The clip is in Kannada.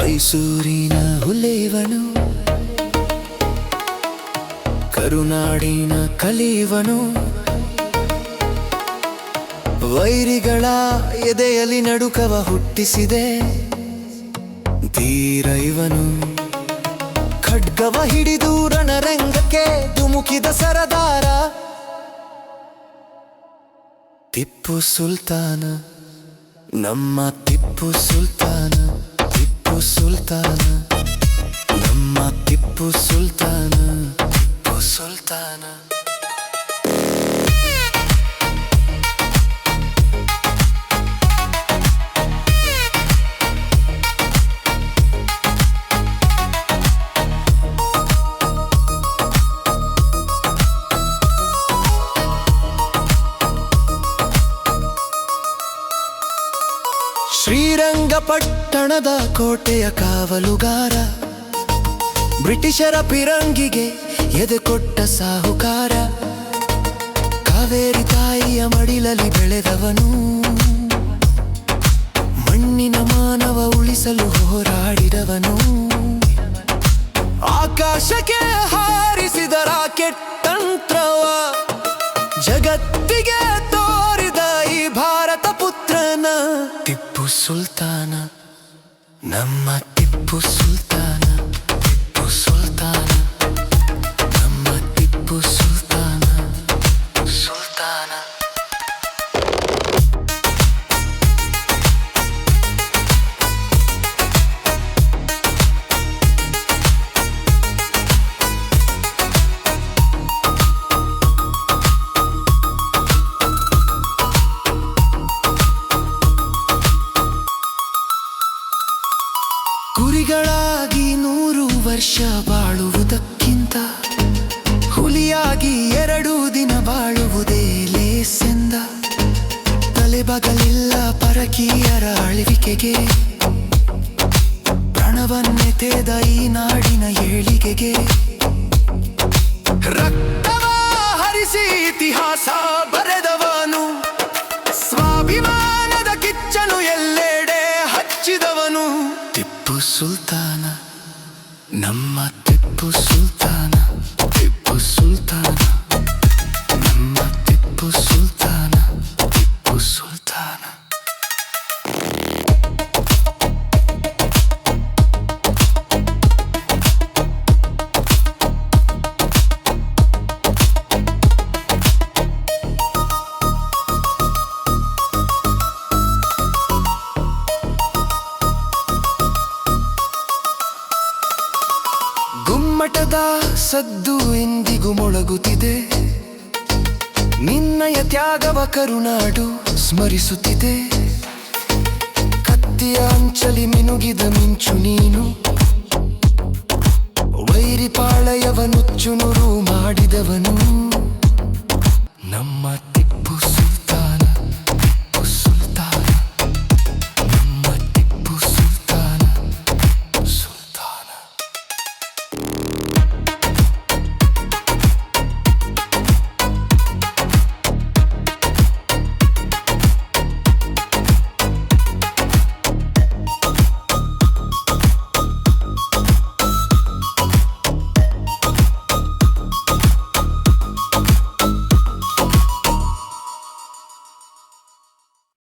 ಮೈಸೂರಿನ ಹುಲೇವನು, ಕರುನಾಡಿನ ಕಲೀವನು, ವೈರಿಗಳ ಎದೆಯಲ್ಲಿ ನಡುಕವ ಹುಟ್ಟಿಸಿದೆ. ಧೀರೈವನು ಖಡ್ಗವ ಹಿಡಿದು ರಣರಂಗಕ್ಕೆ ಧುಮುಕಿದ ಸರದಾರ. ತಿಪ್ಪು ಸುಲ್ತಾನ, ನಮ್ಮ ತಿಪ್ಪು ಸುಲ್ತಾನ. ಸುಲ್ತಾನ ನಮ್ಮ ಟಿಪ್ಪು ಸುಲ್ತಾನ ಟಿಪ್ಪು ಸುಲ್ತಾನ ಶ್ರೀರಂಗಪಟ್ಟಣದ ಕೋಟೆಯ ಕಾವಲುಗಾರ, ಬ್ರಿಟಿಷರ ಪಿರಂಗಿಗೆ ಎದೆ ಕೊಟ್ಟ ಸಾಹುಕಾರ, ಕಾವೇರಿ ತಾಯಿಯ ಮಡಿಲಲ್ಲಿ ಬೆಳೆದವನು. ಮಣ್ಣಿನ ಮಾನವ ಉಳಿಸಲು ಹೋರಾಡಿದವನು. ಆಕಾಶಕ್ಕೆ ಹಾರಿಸಿದ ರಾಕೆಟ್ ತಂತ್ರವ, ಜಗತ್ತಿಗೆ ತೋರಿದ ಈ ಭಾರತ ಪುತ್ರನ ಟಿಪ್ಪು ಸುಲ್ತಾನ. ನಮ್ಮ ಟಿಪ್ಪು ಸುಲ್ತಾನ ಟಿಪ್ಪು ಸುಲ್ತಾನ. ನಮ್ಮ ಟಿಪ್ಪು ಸುಲ್ತಾನ ವರ್ಷ ಬಾಳುವುದಕ್ಕಿಂತ ಹುಲಿಯಾಗಿ ಎರಡು ದಿನ ಬಾಳುವುದೇ ಲೇಸೆಂದ. ತಲೆಬಗಲಿಲ್ಲ ಪರಕೀಯರ ಆಳ್ವಿಕೆಗೆ ಪ್ರಾಣವನ್ನೆತೆದ ಈ ನಾಡಿನ ಏಳಿಗೆಗೆ. ರಕ್ತವ ಹರಿಸಿ ಇತಿಹಾಸ ಬರೆದವನು. ಸ್ವಾಭಿಮಾನದ ಕಿಚ್ಚನು ಎಲ್ಲೆಡೆ ಹಚ್ಚಿದವನು. ಟಿಪ್ಪು ಸುಲ್ತಾನ. ನಮ್ಮ ಟಿಪ್ಪು ಸದ್ದು ಎಂದಿಗೂ ಮೊಳಗುತ್ತಿದೆ. ನಿನ್ನಯ ತ್ಯಾಗವ ಕರುನಾಡು ಸ್ಮರಿಸುತ್ತಿದೆ. ಕತ್ತಿಯ ಅಂಚಲಿ ಮಿನುಗಿದ ಮಿಂಚು ನೀನು. ವೈರಿ ಪಾಳಯವನುಚ್ಚು ನುರು ಮಾಡಿದವನು. ನಮ್ಮ